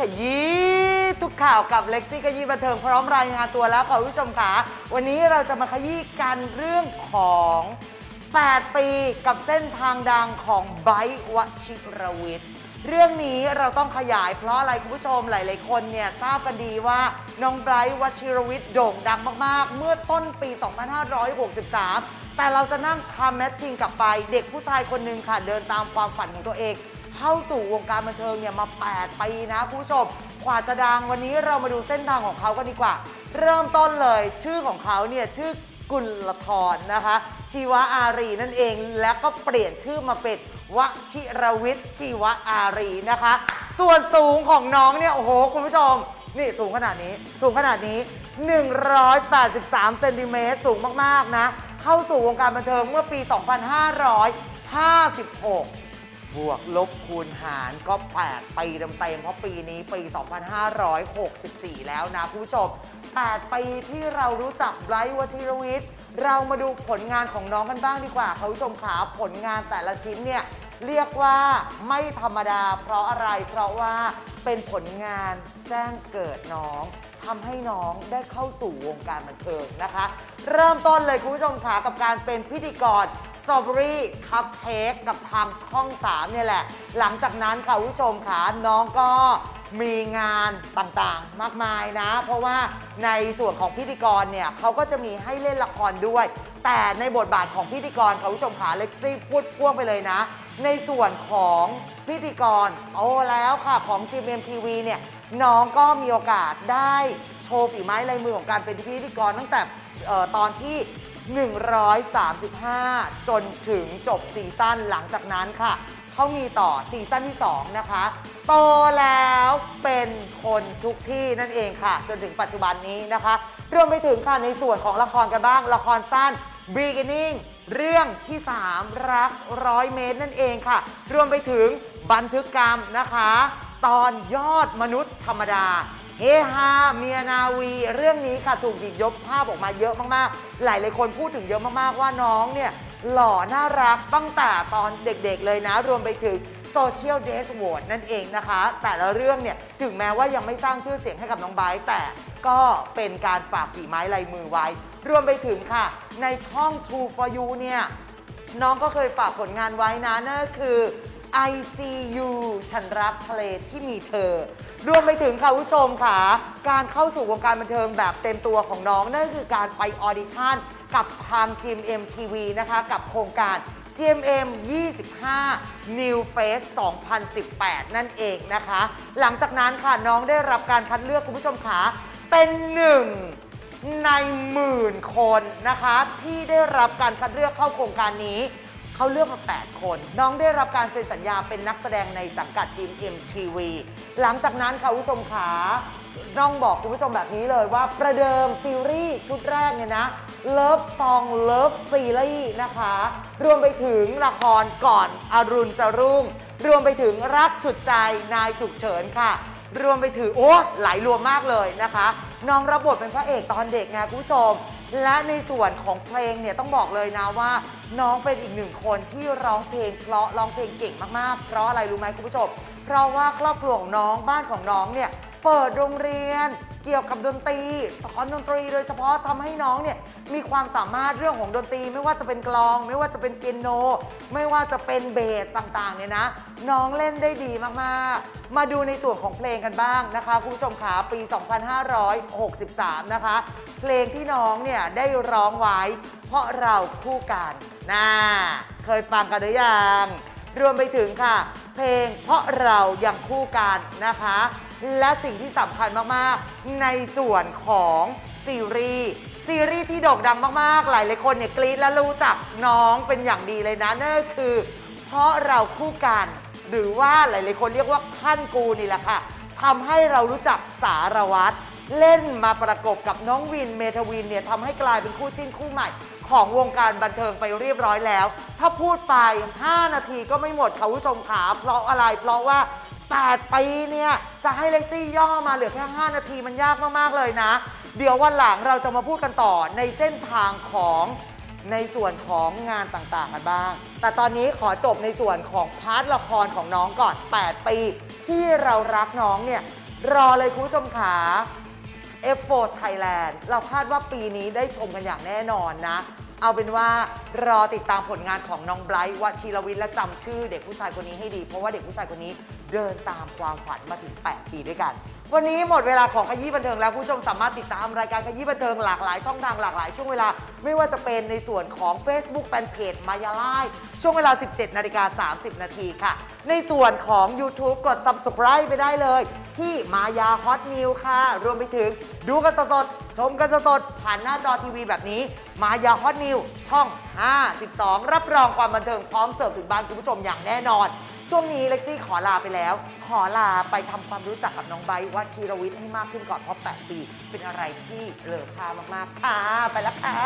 ขยี้ทุกข่าวกับเล็กซี่ขยี้บันเทิงพร้อมรายงานตัวแล้วค่ะคุณผู้ชมค่ะวันนี้เราจะมาขยี้กันเรื่องของ 8 ปีกับเส้นทางดังของไบร์ทวชิรวิทย์เรื่องนี้เราต้องขยายเพราะอะไรคุณผู้ชมหลาย ๆ คนเนี่ยทราบกันดีว่าน้องไบรท์วชิรวิทย์โด่งดังมาก ๆ เมื่อต้นปี 2563 แต่เราจะนั่งทำแมทชิ่งกลับไป เด็กผู้ชายคนหนึ่งค่ะ เดินตามความฝันของตัวเอง เข้าสู่วงการบันเทิงเนี่ยมา 8 ปีนะคุณผู้ชมกว่าจะดังวันนี้เรามาดูเส้นทางของเขากันดีกว่า เริ่มต้นเลยชื่อของเขาเนี่ยชื่อกุลธรนะคะ ชีวอารีนั่นเองแล้วก็เปลี่ยนชื่อมาเป็นวชิรวิทย์ชีวอารีนะคะ ส่วนสูงของน้องเนี่ยโอ้โหคุณผู้ชมนี่สูงขนาดนี้ สูงขนาดนี้ 183 เซนติเมตรสูงมาก ๆ นะ เข้าสู่วงการบันเทิงเมื่อปี 2556 บวกลบคูณหารก็ 8 ปีเต็มๆเพราะปีนี้ปี 2564 แล้วนะคุณผู้ชม 8 ปีที่เรารู้จักไบรท์วชิรวิทย์ เรามาดูผลงานของน้องกันบ้างดีกว่าคุณผู้ชมขาผลงานแต่ละชิ้นเนี่ยเรียกว่าไม่ธรรมดา เพราะอะไร เพราะว่าเป็นผลงานแจ้งเกิดน้องทำให้น้องได้เข้าสู่วงการบันเทิงนะคะ เริ่มต้นเลยคุณผู้ชมขากับการเป็นพิธีกร ตรอเบอรี่คัพเค้กกับทางช่อง 3 เนี่ยแหละ หลังจากนั้นค่ะคุณผู้ชมค่ะน้องก็มีงานต่างๆมากมายนะ เพราะว่าในส่วนของพิธีกรเนี่ยเขาก็จะมีให้เล่นละครด้วย แต่ในบทบาทของพิธีกรค่ะคุณผู้ชมค่ะเล็กซี่พูดพ่วงไปเลยนะ ในส่วนของพิธีกรเอาแล้วค่ะของ GMMTV เนี่ยน้องก็มีโอกาสได้โชว์ฝีไม้ลายมือของการเป็นพิธีกรตั้งแต่ออตอนที่ 135 จนถึงจบซีซั่นหลังจากนั้นค่ะ เขามีต่อซีซั่นที่ 2 นะคะ โตแล้วเป็นคนทุกที่นั่นเองค่ะ จนถึงปัจจุบันนี้นะคะรวมไปถึงค่ะในส่วนของละครกันบ้าง ละครสั้น Beginning เรื่องที่ 3 รักร้อยเมตรนั่นเองค่ะ รวมไปถึงบันทึกกรรมนะคะ ตอนยอดมนุษย์ธรรมดา เฮฮาเมียนาวี เรื่องนี้ค่ะถูกหยิบยกภาพออกมาเยอะมากๆ หลายหลายคนพูดถึงเยอะมากๆว่าน้องเนี่ยหล่อน่ารักตั้งแต่ตอนเด็กๆเลยนะ รวมไปถึงโซเชียลเดสโ a ดนั่นเองนะคะ แต่ละเรื่องเนี่ยถึงแม้ว่ายังไม่สร้างชื่อเสียงให้กับน้องไบร์ทแต่ก็เป็นการฝากฝีไม้ลายมือไว้ รวมไปถึงค่ะ ในช่อง True for You เนี่ยน้องก็เคยฝากผลงานไว้นะนั่นคือ I see you ฉันรักทะเลที่มีเธอ รวมไปถึงค่ะผู้ชมค่ะ การเข้าสู่วงการบันเทิงแบบเต็มตัวของน้อง นั่นคือการไปออดิชั่นกับทาง GMM TV นะคะ กับโครงการ GMM 25 New Face 2018 นั่นเองนะคะ หลังจากนั้นค่ะน้องได้รับการคัดเลือกคุณผู้ชมขาเป็นหนึ่งในหมื่นคนนะคะ ที่ได้รับการคัดเลือกเข้าโครงการนี้ เขาเลือกมา 8 คน น้องได้รับการเซ็นสัญญาเป็นนักแสดงในสังกัดจีม MTV หลังจากนั้นค่ะคุณผู้ชมขาน้องบอกคุณผู้ชมแบบนี้เลยว่าประเดิมซีรีส์ชุดแรกเนี่ยนะ Love Song Love Series นะคะ รวมไปถึงละครก่อนอรุณจะรุ่ง รวมไปถึงรักฉุดใจนายฉุกเฉินค่ะ รวมไปถึงโอ้หลายรวมมากเลยนะคะ น้องรับบทเป็นพระเอกตอนเด็กไงคุณผู้ชม และในส่วนของเพลงเนี่ยต้องบอกเลยนะว่าน้องเป็นอีกหนึ่งคนที่ร้องเพลงเพราะร้องเพลงเก่งมากๆ เพราะอะไรรู้ไหมคุณผู้ชม เพราะว่าครอบครัวของน้องบ้านของน้องเนี่ย เปิดโรงเรียนเกี่ยวกับดนตรีสอนดนตรีโดยเฉพาะทำให้น้องเนี่ยมีความสามารถเรื่องของดนตรี ไม่ว่าจะเป็นกลอง ไม่ว่าจะเป็นเปียโน ไม่ว่าจะเป็นเบสต่างๆเนี่ยนะ น้องเล่นได้ดีมากๆ มาดูในส่วนของเพลงกันบ้างนะคะคุณผู้ชมขาปี 2563 นะคะ เพลงที่น้องเนี่ยได้ร้องไว้ เพราะเราคู่กันน่าเคยฟังกันหรือยัง รวมไปถึงค่ะ เพลงเพราะเรายังคู่กันนะคะ และสิ่งที่สำคัญมากๆ ในส่วนของซีรีส์ซีรีส์ที่โด่งดังมากๆ หลายหลายคนเนี่ยกรี๊ดและรู้จักน้องเป็นอย่างดีเลยนะนั่นก็คือ เพราะเราคู่กัน หรือว่าหลายๆคนเรียกว่าขั้นกูนี่แหละค่ะทำให้เรารู้จักสารวัตรเล่นมาประกบกับน้องวินเมทวินเนี่ยทำให้กลายเป็นคู่จิ้นคู่ใหม่ ของวงการบันเทิงไปเรียบร้อยแล้ว ถ้าพูดไป 5 นาทีก็ไม่หมดค่ะคุณผู้ชมขาเพราะอะไร เพราะว่า 8 ปีเนี่ย จะให้เลซี่ย่อมาเหลือแค่ 5 นาทีมันยากมากๆเลยนะ เดี๋ยววันหลังเราจะมาพูดกันต่อในเส้นทางของในส่วนของงานต่างๆกันบ้าง แต่ตอนนี้ขอจบในส่วนของพาร์ทละครของน้องก่อน 8 ปี ที่เรารักน้องเนี่ย รอเลยคุณผู้ชมขา F4 Thailand เราคาดว่าปีนี้ได้ชมกันอย่างแน่นอนนะ เอาเป็นว่ารอติดตามผลงานของน้องไบรท์วชิรวิทย์และจำชื่อเด็กผู้ชายคนนี้ให้ดี เพราะว่าเด็กผู้ชายคนนี้เดินตามความฝันมาถึง 8 ปีด้วยกัน วันนี้หมดเวลาของขยี้บันเทิงแล้วผู้ชมสามารถติดตามรายการขยี้บันเทิงหลากหลายช่องทางหลากหลายช่วงเวลา ไม่ว่าจะเป็นในส่วนของ Facebook Fanpage มายาไลช่วงเวลา 17นาฬิกา30 นาทีค่ะ ในส่วนของ YouTube กด Subscribe ไปได้เลย ที่มายาฮอตนิวค่ะ รวมไปถึงดูกันสดๆ ชมกันสดๆผ่านหน้าจอทีวีแบบนี้ มายาฮอตนิวช่อง 52 รับรองความบันเทิงพร้อมเสิร์ฟถึงบ้านคุณผู้ชมอย่างแน่นอน ช่วงนี้เล็กซี่ขอลาไปแล้ว ขอลาไปทำความรู้จักกับน้องไบร์ทวชิรวิทย์ให้มากขึ้นก่อนเพราะ 8 ปี เป็นอะไรที่เหลือค่ามากๆค่ะไปแล้วค่ะ